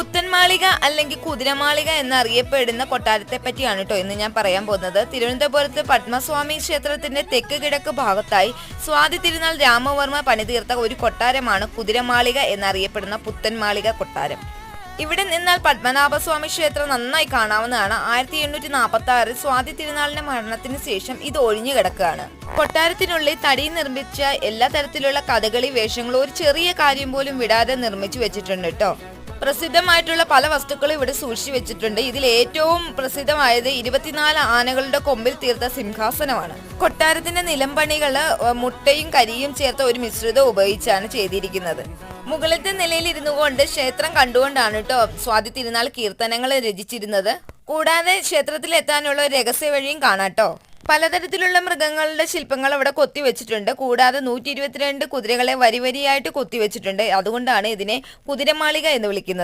പുത്തൻമാളിക അല്ലെങ്കിൽ കുതിരമാളിക എന്നറിയപ്പെടുന്ന കൊട്ടാരത്തെ പറ്റിയാണ് കേട്ടോ ഇന്ന് ഞാൻ പറയാൻ പോകുന്നത്. തിരുവനന്തപുരത്ത് പത്മസ്വാമി ക്ഷേത്രത്തിന്റെ തെക്ക് കിഴക്ക് ഭാഗത്തായി സ്വാതി തിരുനാൾ രാമവർമ്മ പണിതീർത്ത ഒരു കൊട്ടാരമാണ് കുതിരമാളിക എന്നറിയപ്പെടുന്ന പുത്തൻമാളിക കൊട്ടാരം. ഇവിടെ നിന്നാൽ പത്മനാഭസ്വാമി ക്ഷേത്രം നന്നായി കാണാവുന്നതാണ്. ആയിരത്തി എണ്ണൂറ്റി നാൽപ്പത്തി ആറിൽ സ്വാതി തിരുനാളിന്റെ മരണത്തിന് ശേഷം ഇത് ഒഴിഞ്ഞു കിടക്കുകയാണ്. കൊട്ടാരത്തിനുള്ളിൽ തടി നിർമ്മിച്ച എല്ലാ തരത്തിലുള്ള കഥകളി വേഷങ്ങളും ഒരു ചെറിയ കാര്യം പോലും വിടാതെ നിർമ്മിച്ചു വെച്ചിട്ടുണ്ട് കേട്ടോ പ്രസിദ്ധമായിട്ടുള്ള പല വസ്തുക്കളും ഇവിടെ സൂക്ഷിച്ചു വെച്ചിട്ടുണ്ട്. ഇതിൽ ഏറ്റവും പ്രസിദ്ധമായത് ഇരുപത്തിനാല് ആനകളുടെ കൊമ്പിൽ തീർത്ത സിംഹാസനമാണ്. കൊട്ടാരത്തിന്റെ നിലംപണികൾ മുട്ടയും കരിയും ചേർത്ത ഒരു മിശ്രിതം ഉപയോഗിച്ചാണ് ചെയ്തിരിക്കുന്നത്. മുകളിലത്തെ നിലയിൽ ഇരുന്നു കൊണ്ട് ക്ഷേത്രം കണ്ടുകൊണ്ടാണ് കേട്ടോ സ്വാതി തിരുനാൾ കീർത്തനങ്ങൾ രചിച്ചിരുന്നത്. കൂടാതെ ഒരു രഹസ്യ വഴിയും കാണാട്ടോ പലതരത്തിലുള്ള മൃഗങ്ങളുടെ ശില്പങ്ങൾ അവിടെ കൊത്തിവെച്ചിട്ടുണ്ട് കൂടാതെ നൂറ്റി ഇരുപത്തിരണ്ട് കുതിരകളെ വരിവരിയായിട്ട് കൊത്തിവെച്ചിട്ടുണ്ട് അതുകൊണ്ടാണ് ഇതിനെ കുതിരമാളിക എന്ന് വിളിക്കുന്നത്.